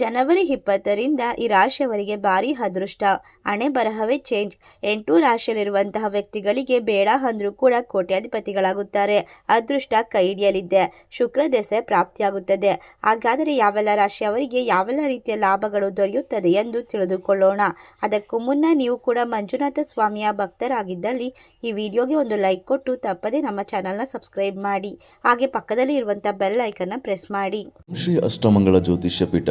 ಜನವರಿ ಇಪ್ಪತ್ತರಿಂದ ಈ ರಾಶಿಯವರಿಗೆ ಭಾರಿ ಅದೃಷ್ಟ. ಹಣೆ ಬರಹವೇ ಚೇಂಜ್. ಎಂಟು ರಾಶಿಯಲ್ಲಿರುವಂತಹ ವ್ಯಕ್ತಿಗಳಿಗೆ ಬೇಡ ಅಂದರೂ ಕೂಡ ಕೋಟ್ಯಾಧಿಪತಿಗಳಾಗುತ್ತಾರೆ. ಅದೃಷ್ಟ ಕೈ ಹಿಡಿಯಲಿದೆ ಶುಕ್ರ ದೆಸೆ ಪ್ರಾಪ್ತಿಯಾಗುತ್ತದೆ. ಹಾಗಾದರೆ ಯಾವೆಲ್ಲ ರಾಶಿಯವರಿಗೆ ಯಾವೆಲ್ಲ ರೀತಿಯ ಲಾಭಗಳು ದೊರೆಯುತ್ತದೆ ಎಂದು ತಿಳಿದುಕೊಳ್ಳೋಣ. ಅದಕ್ಕೂ ಮುನ್ನ ನೀವು ಕೂಡ ಮಂಜುನಾಥ ಸ್ವಾಮಿಯ ಭಕ್ತರಾಗಿದ್ದಲ್ಲಿ ಈ ವಿಡಿಯೋಗೆ ಒಂದು ಲೈಕ್ ಕೊಟ್ಟು ತಪ್ಪದೆ ನಮ್ಮ ಚಾನಲ್ನ ಸಬ್ಸ್ಕ್ರೈಬ್ ಮಾಡಿ. ಹಾಗೆ ಪಕ್ಕದಲ್ಲಿ ಇರುವಂತಹ ಬೆಲ್ ಐಕನ್ನ ಪ್ರೆಸ್ ಮಾಡಿ. ಶ್ರೀ ಅಷ್ಟಮಂಗಳ ಜ್ಯೋತಿಷ್ಯ ಪೀಠ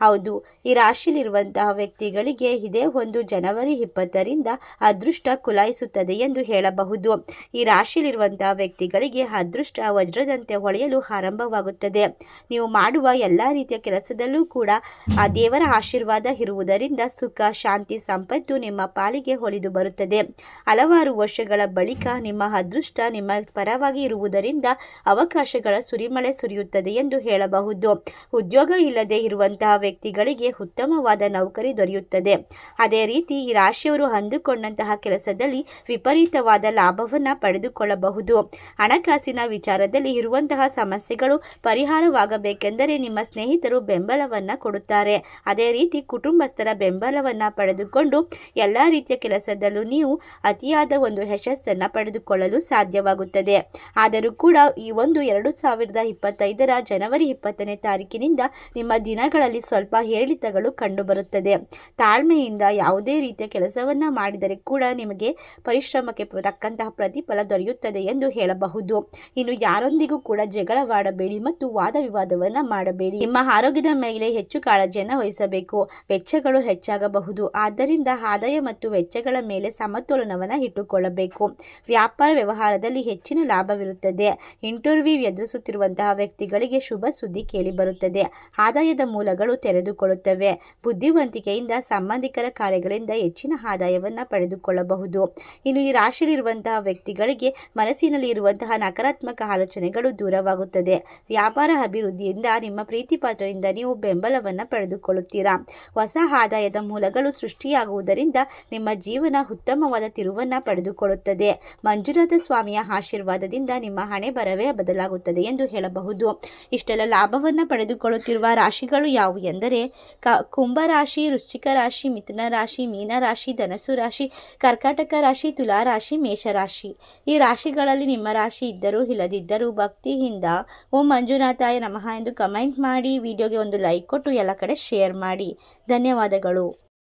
ಹೌದು, ಈ ರಾಶಿಯಲ್ಲಿರುವಂತಹ ವ್ಯಕ್ತಿಗಳಿಗೆ ಇದೇ ಒಂದು ಜನವರಿ ಇಪ್ಪತ್ತರಿಂದ ಅದೃಷ್ಟ ಕುಲಾಯಿಸುತ್ತದೆ ಎಂದು ಹೇಳಬಹುದು. ಈ ರಾಶಿಯಲ್ಲಿರುವಂತಹ ವ್ಯಕ್ತಿಗಳಿಗೆ ಅದೃಷ್ಟ ವಜ್ರದಂತೆ ಹೊಳೆಯಲು ಆರಂಭವಾಗುತ್ತದೆ. ನೀವು ಮಾಡುವ ಎಲ್ಲ ರೀತಿಯ ಕೆಲಸದಲ್ಲೂ ಕೂಡ ಆ ದೇವರ ಆಶೀರ್ವಾದ ಇರುವುದರಿಂದ ಸುಖ, ಶಾಂತಿ, ಸಂಪತ್ತು ನಿಮ್ಮ ಪಾಲಿಗೆ ಹೊಳಿದು ಬರುತ್ತದೆ. ಹಲವಾರು ವರ್ಷಗಳ ಬಳಿಕ ನಿಮ್ಮ ಅದೃಷ್ಟ ನಿಮ್ಮ ಪರವಾಗಿ ಇರುವುದರಿಂದ ಅವಕಾಶಗಳ ಸುರಿಮಳೆ ಸುರಿಯುತ್ತದೆ ಎಂದು ಹೇಳಬಹುದು. ಉದ್ಯೋಗ ಇಲ್ಲದೆ ಇರುವಂತಹ ವ್ಯಕ್ತಿಗಳಿಗೆ ಉತ್ತಮವಾದ ನೌಕರಿ ದೊರೆಯುತ್ತದೆ. ಅದೇ ರೀತಿ ಈ ರಾಶಿಯವರು ಅಂದುಕೊಂಡಂತಹ ಕೆಲಸದಲ್ಲಿ ವಿಪರೀತವಾದ ಲಾಭವನ್ನು ಪಡೆದುಕೊಳ್ಳಬಹುದು. ಹಣಕಾಸಿನ ವಿಚಾರದಲ್ಲಿ ಇರುವಂತಹ ಸಮಸ್ಯೆಗಳು ಪರಿಹಾರವಾಗಬೇಕೆಂದರೆ ನಿಮ್ಮ ಸ್ನೇಹಿತರು ಬೆಂಬಲವನ್ನು ಕೊಡುತ್ತಾರೆ. ಅದೇ ರೀತಿ ಕುಟುಂಬಸ್ಥರ ಬೆಂಬಲವನ್ನು ಪಡೆದುಕೊಂಡು ಎಲ್ಲ ರೀತಿಯ ಕೆಲಸದಲ್ಲೂ ನೀವು ಅತಿಯಾದ ಒಂದು ಯಶಸ್ಸನ್ನು ಪಡೆದುಕೊಳ್ಳಲು ಸಾಧ್ಯವಾಗುತ್ತದೆ. ಆದರೂ ಕೂಡ ಈ ಒಂದು ಎರಡು ಸಾವಿರದ ಇಪ್ಪತ್ತೈದರ ಜನವರಿ ಇಪ್ಪತ್ತನೇ ತಾರೀಕಿನಿಂದ ನಿಮ್ಮ ದಿನಗಳಲ್ಲಿ ಸ್ವಲ್ಪ ಏರಿಳಿತಗಳು ಕಂಡುಬರುತ್ತದೆ. ತಾಳ್ಮೆಯಿಂದ ಯಾವುದೇ ರೀತಿಯ ಕೆಲಸವನ್ನ ಮಾಡಿದರೆ ಕೂಡ ನಿಮಗೆ ಪರಿಶ್ರಮಕ್ಕೆ ತಕ್ಕಂತಹ ಪ್ರತಿಫಲ ದೊರೆಯುತ್ತದೆ ಎಂದು ಹೇಳಬಹುದು. ಇನ್ನು ಯಾರೊಂದಿಗೂ ಕೂಡ ಜಗಳವಾಡಬೇಡಿ ಮತ್ತು ವಾದ ವಿವಾದವನ್ನ ಮಾಡಬೇಡಿ. ನಿಮ್ಮ ಆರೋಗ್ಯದ ಮೇಲೆ ಹೆಚ್ಚು ಕಾಳಜಿಯನ್ನು ವಹಿಸಬೇಕು. ವೆಚ್ಚಗಳು ಹೆಚ್ಚಾಗಬಹುದು. ಆದ್ದರಿಂದ ಆದಾಯ ಮತ್ತು ವೆಚ್ಚಗಳ ಮೇಲೆ ಸಮತೋಲನವನ್ನು ಇಟ್ಟುಕೊಳ್ಳಬೇಕು. ವ್ಯಾಪಾರ ವ್ಯವಹಾರದಲ್ಲಿ ಹೆಚ್ಚಿನ ಲಾಭವಿರುತ್ತದೆ. ಇಂಟರ್ವ್ಯೂ ಎದುರಿಸುತ್ತಿರುವಂತಹ ವ್ಯಕ್ತಿಗಳಿಗೆ ಶುಭ ಸುದ್ದಿ ಕೇಳಿಬರುತ್ತದೆ. ಆದಾಯದ ಮೂಲಗಳು ತೆರೆದುಕೊಳ್ಳುತ್ತವೆ. ಬುದ್ಧಿವಂತಿಕೆಯಿಂದ ಸಂಬಂಧಿಕರ ಕಾರ್ಯಗಳಿಂದ ಹೆಚ್ಚಿನ ಆದಾಯವನ್ನು ಪಡೆದುಕೊಳ್ಳಬಹುದು. ಇನ್ನು ಈ ರಾಶಿಯಲ್ಲಿರುವಂತಹ ವ್ಯಕ್ತಿಗಳಿಗೆ ಮನಸ್ಸಿನಲ್ಲಿ ಇರುವಂತಹ ನಕಾರಾತ್ಮಕ ಆಲೋಚನೆಗಳು ದೂರವಾಗುತ್ತದೆ. ವ್ಯಾಪಾರ ಅಭಿವೃದ್ಧಿಯಿಂದ ನಿಮ್ಮ ಪ್ರೀತಿ ಪಾತ್ರರಿಂದ ನೀವು ಬೆಂಬಲವನ್ನು ಪಡೆದುಕೊಳ್ಳುತ್ತೀರಾ? ಹೊಸ ಆದಾಯದ ಮೂಲಗಳು ಸೃಷ್ಟಿಯಾಗುವುದರಿಂದ ನಿಮ್ಮ ಜೀವನ ಉತ್ತಮವಾದ ತಿರುವನ್ನು ಪಡೆದುಕೊಳ್ಳುತ್ತದೆ. ಮಂಜುನಾಥ ಸ್ವಾಮಿಯ ಆಶೀರ್ವಾದದಿಂದ ನಿಮ್ಮ ಹಣೆ ಬರವೇ ಬದಲಾಗುತ್ತದೆ ಎಂದು ಹೇಳಬಹುದು. ಇಷ್ಟೆಲ್ಲ ಲಾಭವನ್ನು ಪಡೆದುಕೊಳ್ಳುತ್ತಿರುವ ರಾಶಿಗಳು ಯಾವುವು? ಎಂದರೆ ಕ, ಕುಂಭರಾಶಿ, ವೃಶ್ಚಿಕ ರಾಶಿ, ಮಿಥುನ ರಾಶಿ, ಮೀನ ರಾಶಿ, ಧನಸ್ಸು ರಾಶಿ, ಕರ್ಕಾಟಕ ರಾಶಿ ತುಲಾರಾಶಿ ಮೇಷರಾಶಿ ಈ ರಾಶಿಗಳಲ್ಲಿ ನಿಮ್ಮ ರಾಶಿ ಇದ್ದರೂ ಇಲ್ಲದಿದ್ದರೂ ಭಕ್ತಿಯಿಂದ ಓಂ ಮಂಜುನಾಥಾಯ ನಮಃ ಎಂದು ಕಮೆಂಟ್ ಮಾಡಿ, ವಿಡಿಯೋಗೆ ಒಂದು ಲೈಕ್ ಕೊಟ್ಟು ಎಲ್ಲ ಕಡೆ ಶೇರ್ ಮಾಡಿ. ಧನ್ಯವಾದಗಳು.